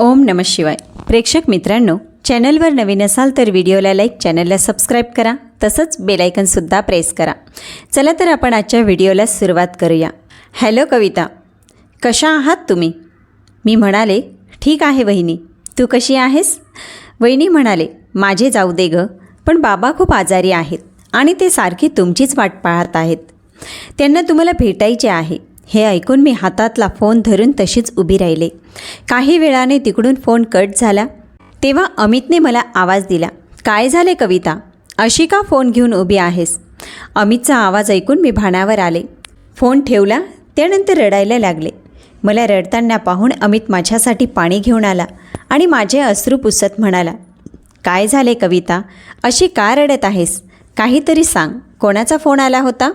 ओम नम शिवाय. प्रेक्षक मित्रांनो चॅनलवर नवीन असाल तर व्हिडिओला लाईक चॅनलला सबस्क्राईब करा तसंच बेलायकनसुद्धा प्रेस करा. चला तर आपण आजच्या व्हिडिओला सुरुवात करूया. हॅलो कविता कशा आहात तुम्ही? मी म्हणाले ठीक आहे वहिनी तू कशी आहेस? वहिनी म्हणाले माझे जाऊ दे गं पण बाबा खूप आजारी आहेत आणि ते सारखी तुमचीच वाट पाहत आहेत. त्यांना तुम्हाला भेटायचे आहे. हे ऐकून मी हातातला फोन धरून तशीच उभी राहिले. काही वेळाने तिकडून फोन कट झाला. तेव्हा अमितने मला आवाज दिला काय झाले कविता? अशी का फोन घेऊन उभी आहेस? अमितचा आवाज ऐकून मी भाणावर आले. फोन ठेवला त्यानंतर रडायला लागले. मला रडताना पाहून अमित माझ्यासाठी पाणी घेऊन आला आणि माझे अश्रू पुसत म्हणाला काय झाले कविता? अशी का रडत आहेस? काहीतरी सांग. कोणाचा फोन आला होता?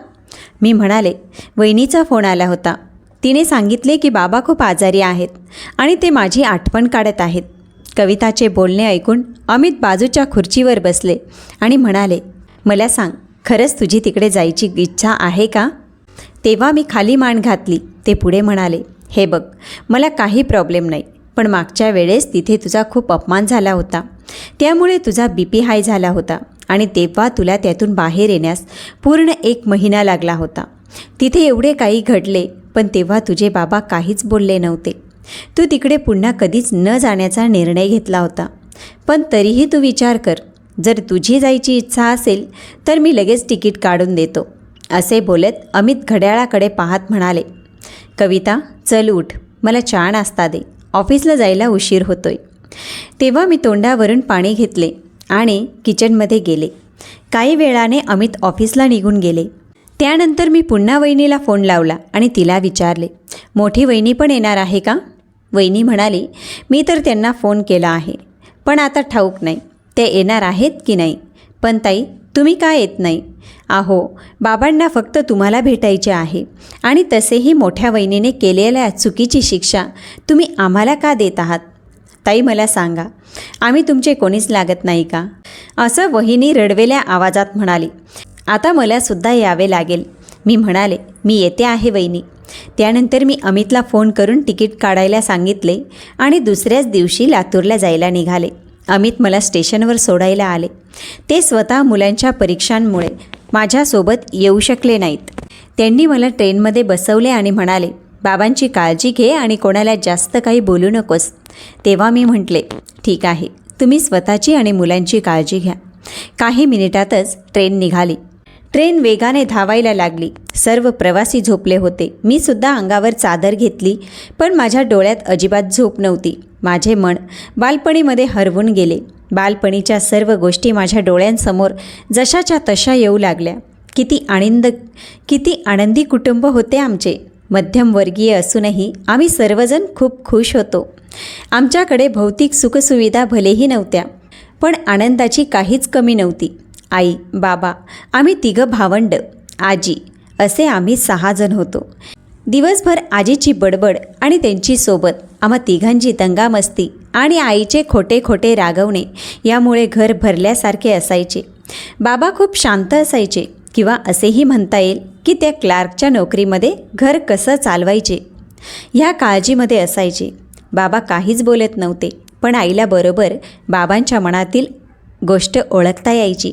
मी म्हणाले वहिनीचा फोन आला होता. तिने सांगितले की बाबा खूप आजारी आहेत आणि ते माझी आठवण काढत आहेत. कविताचे बोलणे ऐकून अमित बाजूच्या खुर्चीवर बसले आणि म्हणाले मला सांग खरंच तुझी तिकडे जायची इच्छा आहे का? तेव्हा मी खाली मान घातली. ते पुढे म्हणाले हे बघ मला काही प्रॉब्लेम नाही पण मागच्या वेळेस तिथे तुझा खूप अपमान झाला होता. त्यामुळे तुझा बी पी हाय झाला होता आणि तेव्हा तुला त्यातून बाहेर येण्यास पूर्ण एक महिना लागला होता. तिथे एवढे काही घडले पण तेव्हा तुझे बाबा काहीच बोलले नव्हते. तू तिकडे पुन्हा कधीच न जाण्याचा निर्णय घेतला होता. पण तरीही तू विचार कर जर तुझी जायची इच्छा असेल तर मी लगेच तिकीट काढून देतो असे बोलत अमित घड्याळाकडे पाहत म्हणाले. कविता चल उठ मला चहा नाश्ता दे ऑफिसला जायला उशीर होतोय. तेव्हा मी तोंडावरून पाणी घेतले आणि किचनमध्ये गेले. काही वेळाने अमित ऑफिसला निघून गेले. त्यानंतर मी पुन्हा वहिनीला फोन लावला आणि तिला विचारले मोठी वहिनी पण येणार आहे का? वहिनी म्हणाली मी तर त्यांना फोन केला आहे पण आता ठाऊक नाही ते येणार आहेत की नाही? पण ताई तुम्ही का येत नाही? आहो बाबांना फक्त तुम्हाला भेटायचे आहे आणि तसेही मोठ्या वहिनीने केलेल्या चुकीची शिक्षा तुम्ही आम्हाला का देत आहात? ताई मला सांगा आम्ही तुमचे कोणीच लागत नाही का? असं वहिनी रडवेल्या आवाजात म्हणाली. आता मला सुद्धा यावे लागेल. मी म्हणाले मी येते आहे वहिनी. त्यानंतर मी अमितला फोन करून तिकीट काढायला सांगितले आणि दुसऱ्याच दिवशी लातूरला जायला निघाले. अमित मला स्टेशनवर सोडायला आले. ते स्वतः मुलांच्या परीक्षांमुळे माझ्यासोबत येऊ शकले नाहीत. त्यांनी मला ट्रेनमध्ये बसवले आणि म्हणाले बाबांची काळजी घे आणि कोणाला जास्त काही बोलू नकोस. तेव्हा मी म्हटले ठीक आहे. तुम्ही स्वतःची आणि मुलांची काळजी घ्या. काही मिनिटातच ट्रेन निघाली. ट्रेन वेगाने धावायला लागली. सर्व प्रवासी झोपले होते. मी सुद्धा अंगावर चादर घेतली पण माझ्या डोळ्यात अजिबात झोप नव्हती. माझे मन बालपणीमध्ये हरवून गेले. बालपणीच्या सर्व गोष्टी माझ्या डोळ्यांसमोर जशाच्या तशा येऊ लागल्या. किती आनंद किती आनंदी कुटुंब होते आमचे. मध्यमवर्गीय असूनही आम्ही सर्वजण खूप खुश होतो. आमच्याकडे भौतिक सुखसुविधा भलेही नव्हत्या पण आनंदाची काहीच कमी नव्हती. आई बाबा आम्ही तिघं भावंड आजी असे आम्ही सहा जण होतो. दिवसभर आजीची बडबड आणि त्यांची सोबत आम्हा तिघांची दंगामस्ती आणि आईचे खोटे खोटे रागवणे यामुळे घर भरल्यासारखे असायचे. बाबा खूप शांत असायचे किंवा असेही म्हणता येईल की त्या क्लार्कच्या नोकरीमध्ये घर कसं चालवायचे ह्या काळजीमध्ये असायचे. बाबा काहीच बोलत नव्हते पण आईला बरोबर बाबांच्या मनातील गोष्ट ओळखता यायची.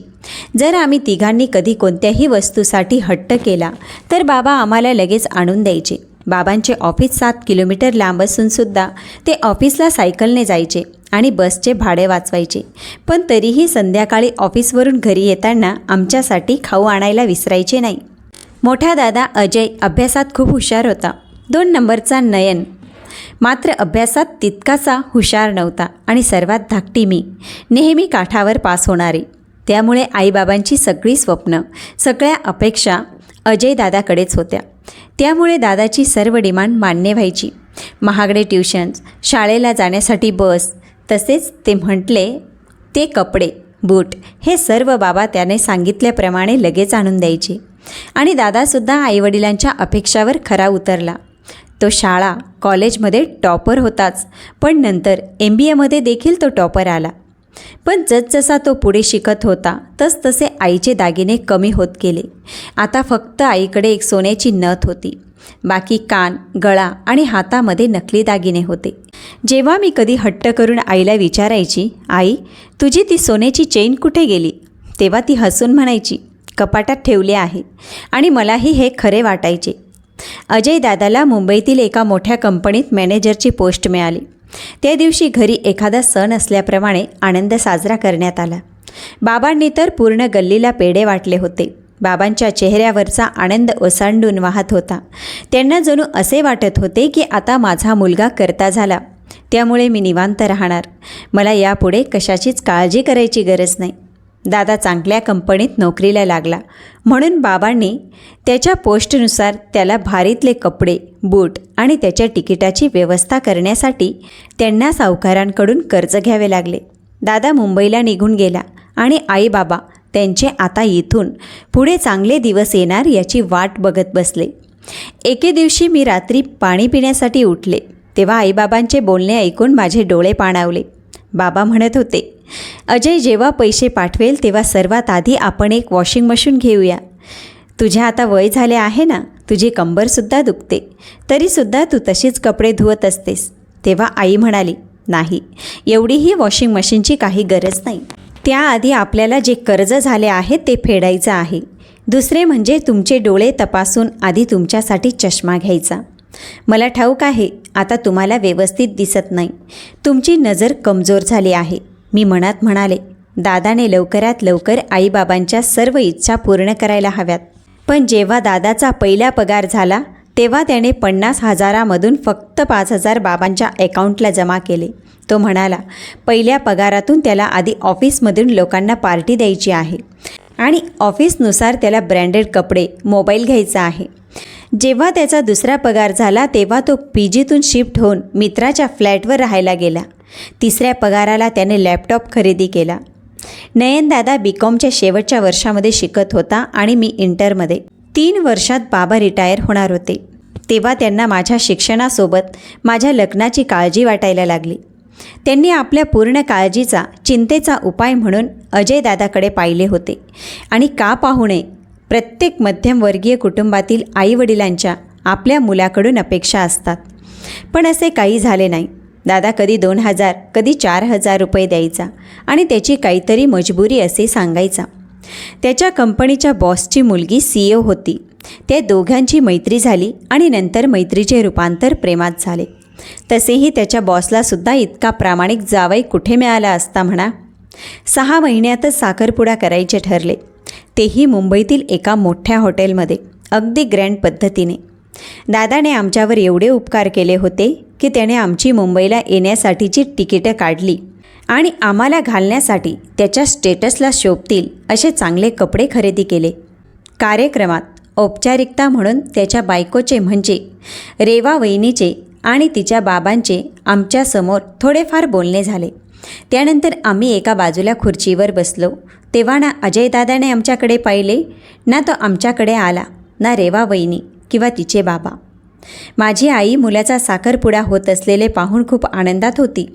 जर आम्ही तिघांनी कधी कोणत्याही वस्तूसाठी हट्ट केला तर बाबा आम्हाला लगेच आणून द्यायचे. बाबांचे ऑफिस सात किलोमीटर लांब असूनसुद्धा ते ऑफिसला सायकलने जायचे आणि बसचे भाडे वाचवायचे. पण तरीही संध्याकाळी ऑफिसवरून घरी येताना आमच्यासाठी खाऊ आणायला विसरायचे नाही. मोठा दादा अजय अभ्यासात खूप हुशार होता. दोन नंबरचा नयन मात्र अभ्यासात तितकासा हुशार नव्हता आणि सर्वात धाकटी मी. नेहमी काठावर पास होणारी. त्यामुळे आईबाबांची सगळी स्वप्न सगळ्या अपेक्षा अजय दादाकडेच होत्या. त्यामुळे दादाची सर्व डिमांड मान्य व्हायची. महागडे ट्युशन्स शाळेला जाण्यासाठी बस तसेच ते म्हटले ते कपडे बूट हे सर्व बाबा त्याने सांगितल्याप्रमाणे लगेच आणून द्यायचे. आणि दादासुद्धा आईवडिलांच्या अपेक्षावर खरा उतरला. तो शाळा कॉलेजमध्ये टॉपर होताच पण नंतर एम बी एमध्ये देखील तो टॉपर आला. पण जसजसा तो पुढे शिकत होता तसतसे आईचे दागिने कमी होत गेले. आता फक्त आईकडे एक सोन्याची नथ होती. बाकी कान गळा आणि हातामध्ये नकली दागिने होते. जेव्हा मी कधी हट्ट करून आईला विचारायची आई तुझी ती सोन्याची चेन कुठे गेली? तेव्हा ती हसून म्हणायची कपाटात ठेवले आहे आणि मलाही हे खरे वाटायचे. अजय दादाला मुंबईतील एका मोठ्या कंपनीत मॅनेजरची पोस्ट मिळाली. त्या दिवशी घरी एखादा सण असल्याप्रमाणे आनंद साजरा करण्यात आला. बाबांनी तर पूर्ण गल्लीला पेढे वाटले होते. बाबांच्या चेहऱ्यावरचा आनंद ओसांडून वाहत होता. त्यांना जणू असे वाटत होते की आता माझा मुलगा करता झाला. त्यामुळे मी निवांत राहणार. मला यापुढे कशाचीच काळजी करायची गरज नाही. दादा चांगल्या कंपनीत नोकरीला लागला. म्हणून बाबांनी त्याच्या पोस्टनुसार त्याला भारीतले कपडे बूट आणि त्याच्या तिकिटाची व्यवस्था करण्यासाठी त्यांना सावकारांकडून कर्ज घ्यावे लागले. दादा मुंबईला निघून गेला आणि आई बाबा त्यांचे आता इथून पुढे चांगले दिवस येणार याची वाट बघत बसले. एके दिवशी मी रात्री पाणी पिण्यासाठी उठले तेव्हा आईबाबांचे बोलणे ऐकून माझे डोळे पाणावले. बाबा म्हणत होते अजय जेव्हा पैसे पाठवेल तेव्हा सर्वात आधी आपण एक वॉशिंग मशीन घेऊया. तुझ्या आता वय झाले आहे ना? तुझी कंबरसुद्धा दुखते. तरीसुद्धा तू तशीच कपडे धुवत असतेस. तेव्हा आई म्हणाली नाही एवढीही वॉशिंग मशीनची काही गरज नाही. त्याआधी आपल्याला जे कर्ज झाले आहे ते फेडायचं आहे. दुसरे म्हणजे तुमचे डोळे तपासून आधी तुमच्यासाठी चष्मा घ्यायचा. मला ठाऊक आहे आता तुम्हाला व्यवस्थित दिसत नाही. तुमची नजर कमजोर झाली आहे. मी मनात म्हणाले दादाने लवकरात लवकर आईबाबांच्या सर्व इच्छा पूर्ण करायला हव्यात. पण जेव्हा दादाचा पहिला पगार झाला तेव्हा त्याने पन्नास हजारामधून फक्त पाच हजार बाबांच्या अकाउंटला जमा केले. तो म्हणाला पहिल्या पगारातून त्याला आधी ऑफिसमधून लोकांना पार्टी द्यायची आहे आणि ऑफिसनुसार त्याला ब्रँडेड कपडे मोबाईल घ्यायचा आहे. जेव्हा त्याचा दुसरा पगार झाला तेव्हा तो पी जीतून शिफ्ट होऊन मित्राच्या फ्लॅटवर राहायला गेला. तिसऱ्या पगाराला त्याने लॅपटॉप खरेदी केला. नयनदादा बी कॉमच्या शेवटच्या वर्षामध्ये शिकत होता आणि मी इंटरमध्ये तीन वर्षात बाबा रिटायर होणार होते. तेव्हा त्यांना माझ्या शिक्षणासोबत माझ्या लग्नाची काळजी वाटायला लागली. त्यांनी आपल्या पूर्ण काळजीचा चिंतेचा उपाय म्हणून अजयदादाकडे पाहिले होते. आणि का पाहू नये प्रत्येक मध्यमवर्गीय कुटुंबातील आईवडिलांच्या आपल्या मुलाकडून अपेक्षा असतात. पण असे काही झाले नाही. दादा कधी दोन हजार कधी चार हजार रुपये द्यायचा आणि त्याची काहीतरी मजबुरी असे सांगायचा. त्याच्या कंपनीच्या बॉसची मुलगी सी ओ होती. त्या दोघांची मैत्री झाली आणि नंतर मैत्रीचे रूपांतर प्रेमात झाले. तसेही त्याच्या बॉसला सुद्धा इतका प्रामाणिक जावई कुठे मिळाला असता म्हणा. सहा महिन्यातच साखरपुडा करायचे ठरले. तेही मुंबईतील एका मोठ्या हॉटेलमध्ये अगदी ग्रँड पद्धतीने. दादाने आमच्यावर एवढे उपकार केले होते की त्याने आमची मुंबईला येण्यासाठीची तिकीटं काढली आणि आम्हाला घालण्यासाठी त्याच्या स्टेटसला शोभतील असे चांगले कपडे खरेदी केले. कार्यक्रमात औपचारिकता म्हणून त्याच्या बायकोचे म्हणजे रेवा वहिनीचे आणि तिच्या बाबांचे आमच्यासमोर थोडेफार बोलणे झाले. त्यानंतर आम्ही एका बाजूला खुर्चीवर बसलो. तेव्हा ना अजयदादाने आमच्याकडे पाहिले ना तो आमच्याकडे आला ना रेवा वहिनी किंवा तिचे बाबा. माझी आई मुलाचा साखरपुडा होत असलेले पाहून खूप आनंदात होती.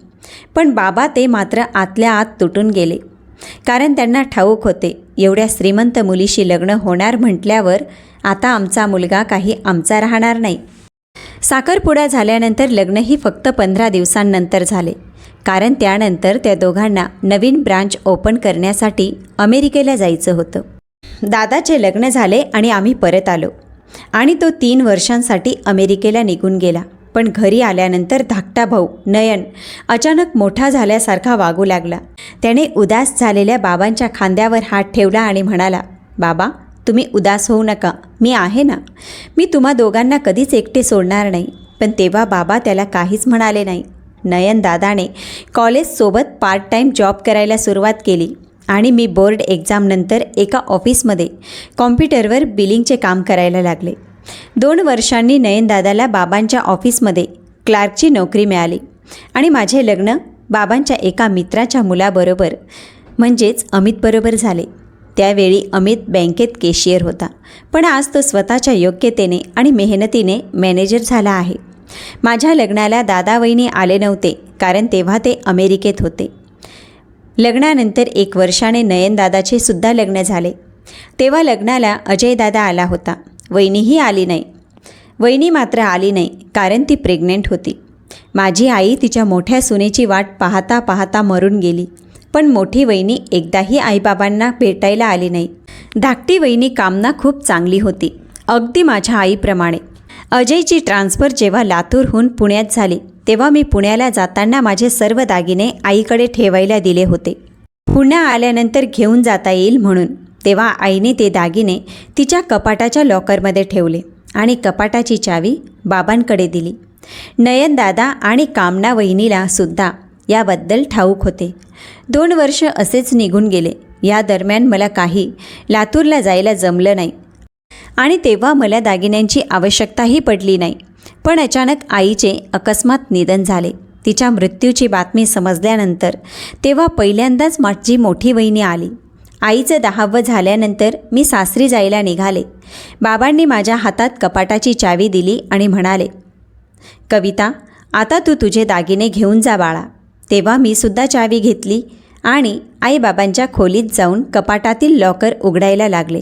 पण बाबा ते मात्र आतल्या आत तुटून गेले. कारण त्यांना ठाऊक होते एवढ्या श्रीमंत मुलीशी लग्न होणार म्हटल्यावर आता आमचा मुलगा काही आमचा राहणार नाही. साखरपुडा झाल्यानंतर लग्नही फक्त पंधरा दिवसांनंतर झाले. कारण त्यानंतर त्या दोघांना नवीन ब्रांच ओपन करण्यासाठी अमेरिकेला जायचं होतं. दादाचे लग्न झाले आणि आम्ही परत आलो. आणि तो तीन वर्षांसाठी अमेरिकेला निघून गेला. पण घरी आल्यानंतर धाकटा भाऊ नयन अचानक मोठा झाल्यासारखा वागू लागला. त्याने उदास झालेल्या बाबांच्या खांद्यावर हात ठेवला आणि म्हणाला बाबा तुम्ही उदास होऊ नका. मी आहे ना. मी तुम्हा दोघांना कधीच एकटे सोडणार नाही. पण तेव्हा बाबा त्याला काहीच म्हणाले नाही. नयन दादाने कॉलेजसोबत पार्ट टाईम जॉब करायला सुरुवात केली. आणि मी बोर्ड एक्झामनंतर एका ऑफिसमध्ये कॉम्प्युटरवर बिलिंगचे काम करायला लागले. दोन वर्षांनी नयनदादाला बाबांच्या ऑफिसमध्ये क्लार्कची नोकरी मिळाली आणि माझे लग्न बाबांच्या एका मित्राच्या मुलाबरोबर म्हणजेच अमितबरोबर झाले. त्यावेळी अमित बँकेत केशियर होता पण आज तो स्वतःच्या योग्यतेने आणि मेहनतीने मॅनेजर झाला आहे. माझ्या लग्नाला दादा वहिनी आले नव्हते कारण तेव्हा ते अमेरिकेत होते. लग्नानंतर एक वर्षाने नयनदादाचे सुद्धा लग्न झाले. तेव्हा लग्नाला अजयदादा आला होता. वहिनीही आली नाही. वहिनी मात्र आली नाही कारण ती प्रेग्नेंट होती. माझी आई तिच्या मोठ्या सुनेची वाट पाहता पाहता मरून गेली. पण मोठी वहिनी एकदाही आईबाबांना भेटायला आली नाही. धाकटी वहिनी कामना खूप चांगली होती अगदी माझ्या आईप्रमाणे. अजयची ट्रान्सफर जेव्हा लातूरहून पुण्यात झाली तेव्हा मी पुण्याला जाताना माझे सर्व दागिने आईकडे ठेवायला दिले होते. पुण्या आल्यानंतर घेऊन जाता येईल म्हणून तेव्हा आईने ते दागिने तिच्या कपाटाच्या लॉकरमध्ये ठेवले आणि कपाटाची चावी बाबांकडे दिली. नयनदादा आणि कामना वहिनीला सुद्धा याबद्दल ठाऊक होते. दोन वर्ष असेच निघून गेले. या दरम्यान मला काही लातूरला जायला जमलं नाही. आणि तेव्हा मला दागिन्यांची आवश्यकताही पडली नाही. पण अचानक आईचे अकस्मात निधन झाले. तिच्या मृत्यूची बातमी समजल्यानंतर तेव्हा पहिल्यांदाच माझी मोठी वहिनी आली. आईचं दहावं झाल्यानंतर मी सासरी जायला निघाले. बाबांनी माझ्या हातात कपाटाची चावी दिली आणि म्हणाले कविता आता तू तुझे दागिने घेऊन जा बाळा. तेव्हा मी सुद्धा चावी घेतली आणि आईबाबांच्या खोलीत जाऊन कपाटातील लॉकर उघडायला लागले.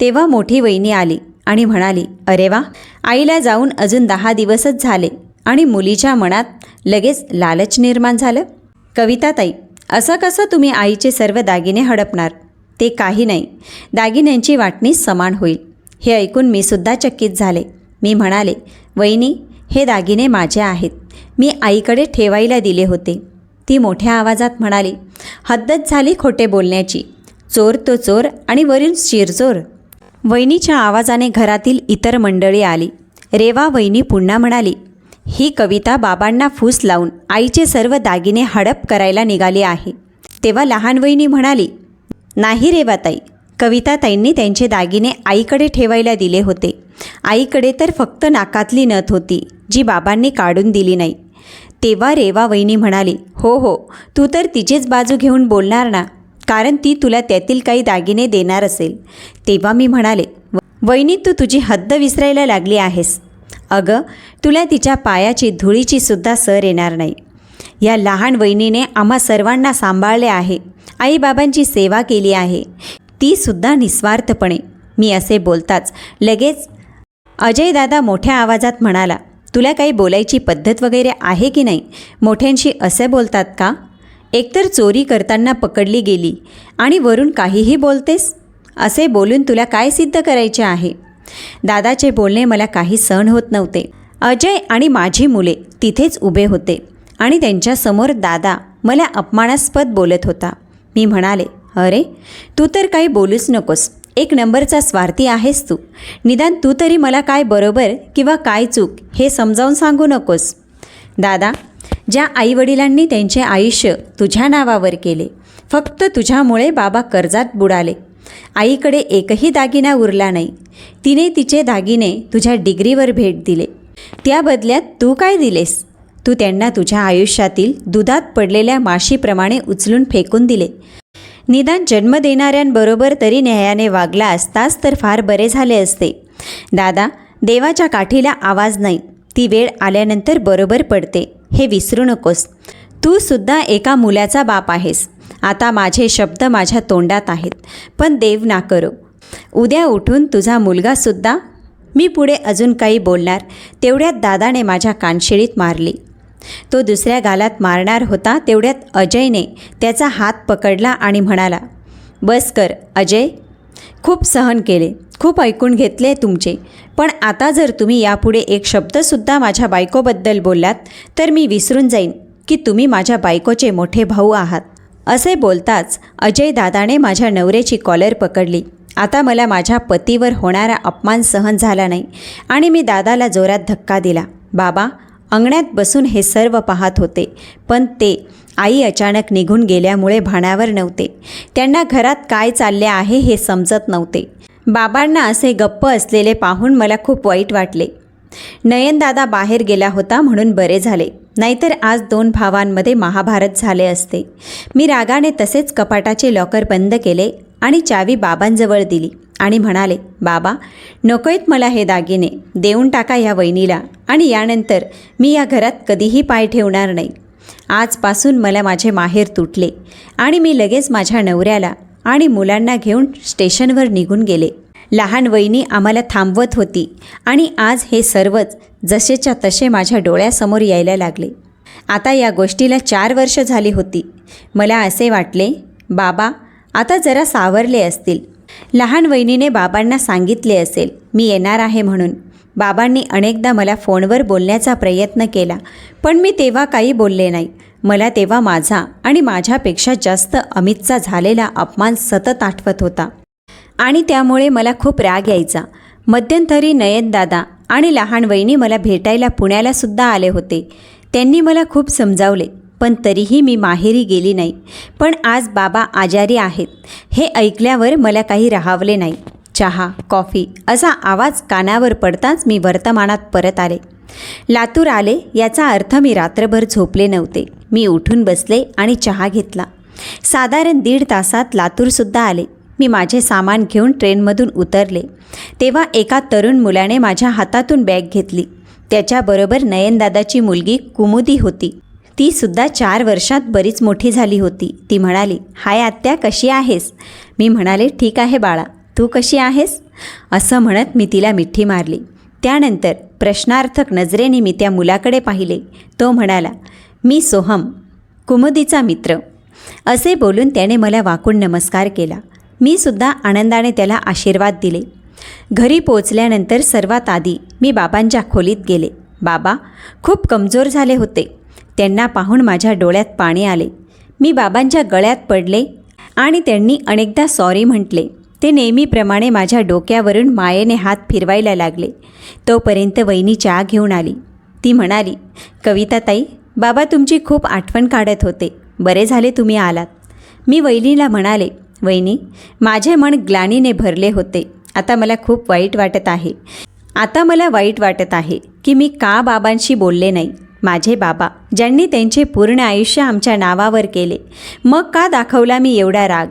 तेव्हा मोठी वहिनी आली. आणि म्हणाली अरे वा आईला जाऊन अजून दहा दिवसच झाले आणि मुलीच्या मनात लगेच लालच निर्माण झालं. कविताताई असं कसं तुम्ही आईचे सर्व दागिने हडपणार? ते काही नाही. दागिन्यांची वाटणी समान होईल. हे ऐकून मी सुद्धा चकित झाले. मी म्हणाले वहिनी हे दागिने माझे आहेत. मी आईकडे ठेवायला दिले होते. ती मोठ्या आवाजात म्हणाली हद्दच झाली खोटे बोलण्याची. चोर तो चोर आणि वरील शिरचोर. वहिनीच्या आवाजाने घरातील इतर मंडळी आली. रेवा वहिनी पुन्हा म्हणाली ही कविता बाबांना फूस लावून आईचे सर्व दागिने हडप करायला निघाली आहे. तेव्हा लहान वहिनी म्हणाली नाही रेवाताई कविताताईंनी त्यांचे दागिने आईकडे ठेवायला दिले होते. आईकडे तर फक्त नाकातली नथ होती जी बाबांनी काढून दिली नाही. तेव्हा रेवा वहिनी म्हणाली हो हो तू तर तिचीच बाजू घेऊन बोलणार ना. कारण ती तुला त्यातील काही दागिने देणार असेल. तेव्हा मी म्हणाले वहिनी तू तुझी हद्द विसरायला लागली आहेस. अगं तुला तिच्या पायाची धुळीची सुद्धा सर येणार नाही. या लहान वहिनीने आम्हा सर्वांना सांभाळले आहे. आईबाबांची सेवा केली आहे. ती सुद्धा निस्वार्थपणे. मी असे बोलताच लगेच अजयदादा मोठ्या आवाजात म्हणाला तुला काही बोलायची पद्धत वगैरे आहे की नाही? मोठ्यांशी असे बोलतात का? एकतर चोरी करताना पकडली गेली. आणि वरून काहीही बोलतेस? असे बोलून तुला काय सिद्ध करायचे आहे? दादाचे बोलणे मला काही सहन होत नव्हते. अजय आणि माझी मुले तिथेच उभे होते. आणि त्यांच्यासमोर दादा मला अपमानास्पद बोलत होता. मी म्हणाले अरे तू तर काही बोलूच नकोस. एक नंबरचा स्वार्थी आहेस तू. निदान तू तरी मला काय बरोबर किंवा काय चूक हे समजावून सांगू नकोस. दादा ज्या आईवडिलांनी त्यांचे आयुष्य तुझ्या नावावर केले फक्त तुझ्यामुळे बाबा कर्जात बुडाले. आईकडे एकही दागिना उरला नाही. तिने तिचे दागिने तुझ्या डिग्रीवर भेट दिले. त्या बदल्यात तू काय दिलेस? तू त्यांना तुझ्या आयुष्यातील दुधात पडलेल्या माशीप्रमाणे उचलून फेकून दिले. निदान जन्म देणाऱ्यांबरोबर तरी न्यायाने वागला असताच तर फार बरे झाले असते. दादा देवाच्या काठीला आवाज नाही. ती वेळ आल्यानंतर बरोबर पडते. हे विसरू नकोस. तू सुद्धा एका मुलाचा बाप आहेस. आता माझे शब्द माझ्या तोंडात आहेत. पण देव ना करो. उद्या उठून तुझा मुलगासुद्धा मी पुढे अजून काही बोलणार तेवढ्यात दादाने माझ्या कानशिळीत मारली. तो दुसऱ्या गालात मारणार होता तेवढ्यात अजयने त्याचा हात पकडला आणि म्हणाला बस कर अजय. खूप सहन केले. खूप ऐकून घेतले तुमचे. पण आता जर तुम्ही यापुढे एक शब्दसुद्धा माझ्या बायकोबद्दल बोललात तर मी विसरून जाईन की तुम्ही माझ्या बायकोचे मोठे भाऊ आहात. असे बोलताच अजय दादाने माझ्या नवऱ्याची कॉलर पकडली. आता मला माझ्या पतीवर होणारा अपमान सहन झाला नाही आणि मी दादाला जोरात धक्का दिला. बाबा अंगण्यात बसून हे सर्व पाहत होते पण ते आई अचानक निघून गेल्यामुळे भाणावर नव्हते. त्यांना घरात काय चालले आहे हे समजत नव्हते. बाबांना असे गप्प असलेले पाहून मला खूप वाईट वाटले. नयनदादा बाहेर गेला होता म्हणून बरे झाले. नाहीतर आज दोन भावांमध्ये महाभारत झाले असते. मी रागाने तसेच कपाटाचे लॉकर बंद केले आणि चावी बाबांजवळ दिली आणि म्हणाले बाबा नकोयत मला हे दागिने. देऊन टाका या वहिनीला आणि यानंतर मी या घरात कधीही पाय ठेवणार नाही. आजपासून मला माझे माहेर तुटले आणि मी लगेच माझ्या नवऱ्याला आणि मुलांना घेऊन स्टेशनवर निघून गेले. लहान वहिनी आम्हाला थांबवत होती आणि आज हे सर्वच जसेच्या तसे माझ्या डोळ्यासमोर यायला लागले. आता या गोष्टीला चार वर्ष झाली होती. मला असे वाटले बाबा आता जरा सावरले असतील. लहान वहिनीने बाबांना सांगितले असेल मी येणार आहे म्हणून. बाबांनी अनेकदा मला फोनवर बोलण्याचा प्रयत्न केला पण मी तेव्हा काही बोलले नाही. मला तेव्हा माझा आणि माझ्यापेक्षा जास्त अमितचा झालेला अपमान सतत आठवत होता. आणि त्यामुळे मला खूप राग यायचा. मध्यंतरी नयनदादा आणि लहान वहिनी मला भेटायला पुण्याला सुद्धा आले होते. त्यांनी मला खूप समजावले पण तरीही मी माहेरी गेली नाही. पण आज बाबा आजारी आहेत. हे ऐकल्यावर मला काही राहावले नाही. चहा कॉफी असा आवाज कानावर पडताच मी वर्तमानात परत आले. लातूर आले याचा अर्थ मी रात्रभर झोपले नव्हते. मी उठून बसले आणि चहा घेतला. साधारण दीड तासात लातूरसुद्धा आले. मी माझे सामान घेऊन ट्रेनमधून उतरले. तेव्हा एका तरुण मुलाने माझ्या हातातून बॅग घेतली. त्याच्याबरोबर नयनदादाची मुलगी कुमुदी होती. ती सुद्धा चार वर्षात बरीच मोठी झाली होती. ती म्हणाली हाय आत्या कशी आहेस? मी म्हणाले ठीक आहे बाळा. तू कशी आहेस? असं म्हणत मी तिला मिठी मारली. त्यानंतर प्रश्नार्थक नजरेने मी त्या मुलाकडे पाहिले. तो म्हणाला मी सोहम कुमुदीचा मित्र. असे बोलून त्याने मला वाकून नमस्कार केला. मी सुद्धा आनंदाने त्याला आशीर्वाद दिले. घरी पोचल्यानंतर सर्वात आधी मी बाबांच्या खोलीत गेले. बाबा खूप कमजोर झाले होते. त्यांना पाहून माझ्या डोळ्यात पाणी आले. मी बाबांच्या गळ्यात पडले आणि त्यांनी अनेकदा सॉरी म्हटले. ते नेहमीप्रमाणे माझ्या डोक्यावरून मायेने हात फिरवायला लागले. तोपर्यंत वहिनी चहा घेऊन आली. ती म्हणाली कविताताई बाबा तुमची खूप आठवण काढत होते. बरे झाले तुम्ही आलात. मी वहिनीला म्हणाले वहिनी माझे मन ग्लानीने भरले होते. आता मला खूप वाईट वाटत आहे. आता मला वाईट वाटत आहे की मी का बाबांशी बोलले नाही. माझे बाबा ज्यांनी त्यांचे पूर्ण आयुष्य आमच्या नावावर केले मग का दाखवला मी एवढा राग?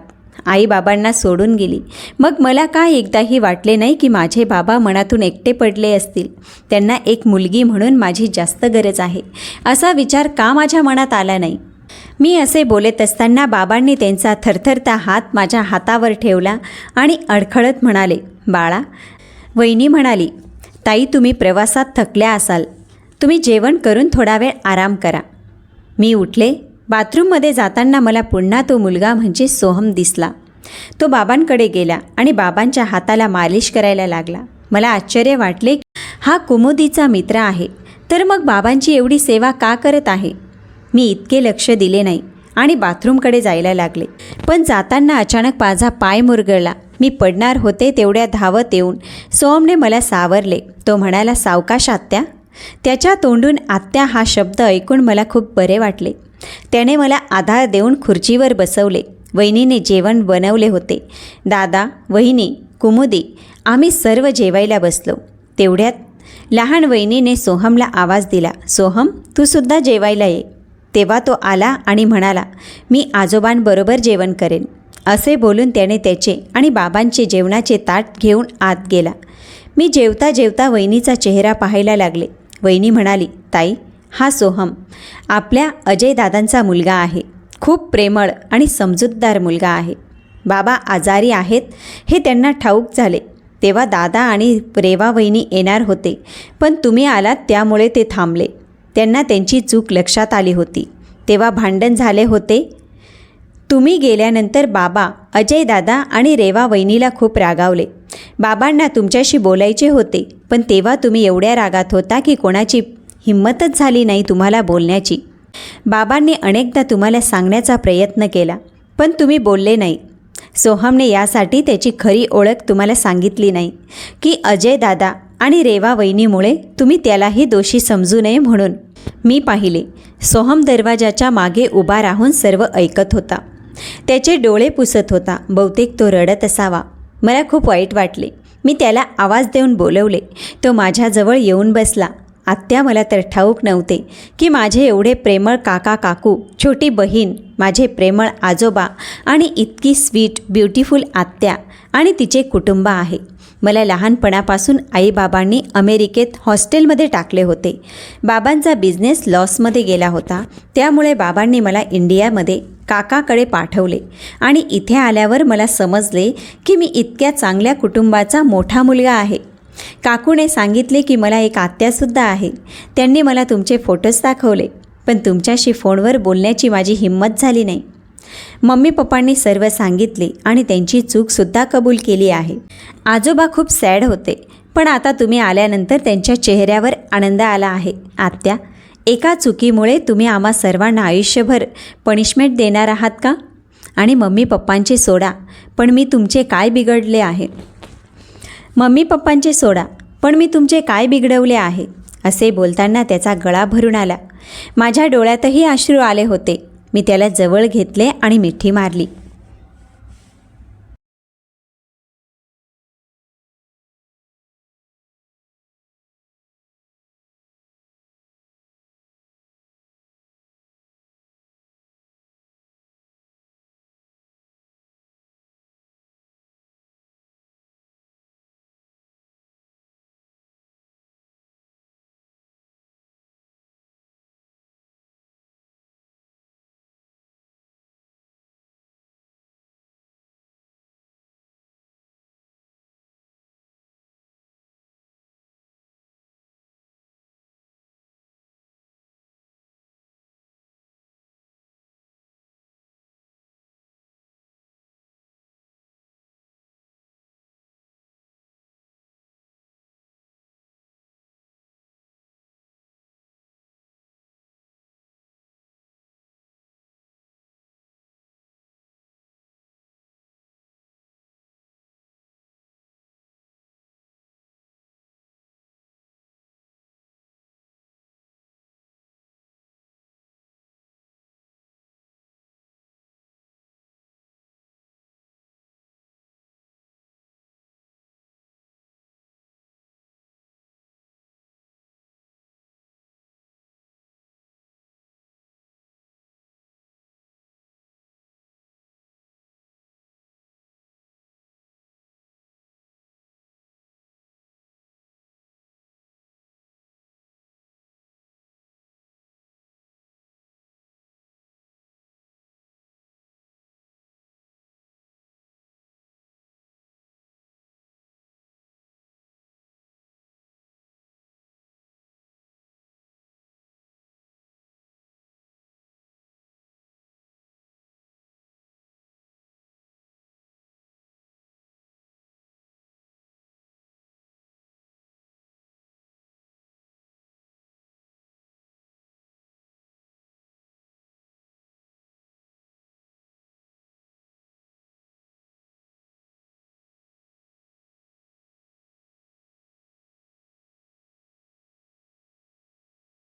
आई बाबांना सोडून गेली. मग मला का एकदाही वाटले नाही की माझे बाबा मनातून एकटे पडले असतील? त्यांना एक मुलगी म्हणून माझी जास्त गरज आहे. असा विचार का माझ्या मनात आला नाही? मी असे बोलत असताना बाबांनी त्यांचा थरथरता हात माझ्या हातावर ठेवला आणि अडखळत म्हणाले बाळा वहिनी म्हणाली ताई तुम्ही प्रवासात थकल्या असाल. तुम्ही जेवण करून थोडा वेळ आराम करा. मी उठले बाथरूममध्ये जाताना मला पुन्हा तो मुलगा म्हणजे सोहम दिसला. तो बाबांकडे गेला आणि बाबांच्या हाताला मालिश करायला लागला. मला आश्चर्य वाटले हा कुमुदीचा मित्र आहे. तर मग बाबांची एवढी सेवा का करत आहे? मी इतके लक्ष दिले नाही आणि बाथरूमकडे जायला लागले. पण जाताना अचानक माझा पाय मुरगळला. मी पडणार होते तेवढ्या धावत येऊन. सोमने मला सावरले. तो म्हणाला सावकाश आत्या. त्याच्या तोंडून आत्या हा शब्द ऐकून मला खूप बरे वाटले. त्याने मला आधार देऊन खुर्चीवर बसवले. वहिनीने जेवण बनवले होते. दादा वहिनी कुमुदी आम्ही सर्व जेवायला बसलो. तेवढ्यात लहान वहिनीने सोहमला आवाज दिला. सोहम तू सुद्धा जेवायला ये. तेव्हा तो आला आणि म्हणाला मी आजोबांबरोबर जेवण करेन. असे बोलून त्याने त्याचे आणि बाबांचे जेवणाचे ताट घेऊन आत गेला. मी जेवता जेवता वहिनीचा चेहरा पाहायला लागले. वहिनी म्हणाली ताई हा सोहम आपल्या अजयदादांचा मुलगा आहे. खूप प्रेमळ आणि समजूतदार मुलगा आहे. बाबा आजारी आहेत हे त्यांना ठाऊक झाले. तेव्हा दादा आणि रेवा वहिनी येणार होते पण तुम्ही आलात त्यामुळे ते थांबले. त्यांना त्यांची चूक लक्षात आली होती. तेव्हा भांडण झाले होते. तुम्ही गेल्यानंतर बाबा अजय दादा आणि रेवा वहिनीला खूप रागावले. बाबांना तुमच्याशी बोलायचे होते पण तेव्हा तुम्ही एवढ्या रागात होता की कोणाची हिंमतच झाली नाही तुम्हाला बोलण्याची. बाबांनी अनेकदा तुम्हाला सांगण्याचा प्रयत्न केला पण तुम्ही बोलले नाही. सोहमने यासाठी त्याची खरी ओळख तुम्हाला सांगितली नाही की अजय दादा आणि रेवा वहिनीमुळे तुम्ही त्यालाही दोषी समजू नये म्हणून. मी पाहिले सोहम दरवाजाच्या मागे उभा राहून सर्व ऐकत होता. त्याचे डोळे पुसत होता बहुतेक तो रडत असावा. मला खूप वाईट वाटले. मी त्याला आवाज देऊन बोलवले. तो माझ्याजवळ येऊन बसला. आत्या मला तर ठाऊक नव्हते की माझे एवढे प्रेमळ काका काकू छोटी बहीण माझे प्रेमळ आजोबा आणि इतकी स्वीट ब्युटिफुल आत्या आणि तिचे कुटुंब आहे. मला लहानपणापासून आईबाबांनी अमेरिकेत हॉस्टेलमध्ये टाकले होते. बाबांचा बिझनेस लॉसमध्ये गेला होता. त्यामुळे बाबांनी मला इंडियामध्ये काकाकडे पाठवले आणि इथे आल्यावर मला समजले की मी इतक्या चांगल्या कुटुंबाचा मोठा मुलगा आहे. काकूने सांगितले की मला एक आत्यासुद्धा आहे. त्यांनी मला तुमचे फोटोज दाखवले पण तुमच्याशी फोनवर बोलण्याची माझी हिंमत झाली नाही. मम्मी पप्पांनी सर्व सांगितले आणि त्यांची चूकसुद्धा कबूल केली आहे. आजोबा खूप सॅड होते पण आता तुम्ही आल्यानंतर त्यांच्या चेहऱ्यावर आनंद आला आहे. आत्या एका चुकीमुळे तुम्ही आम्हा सर्वांना आयुष्यभर पनिशमेंट देणार आहात का? आणि मम्मी पप्पांचे सोडा पण मी तुमचे काय बिघडले आहे? मम्मी पप्पांचे सोडा पण मी तुमचे काय बिघडवले आहे? असे बोलताना त्याचा गळा भरून आला. माझ्या डोळ्यातही अश्रू आले होते. मी त्याला जवळ घेतले आणि मिठी मारली.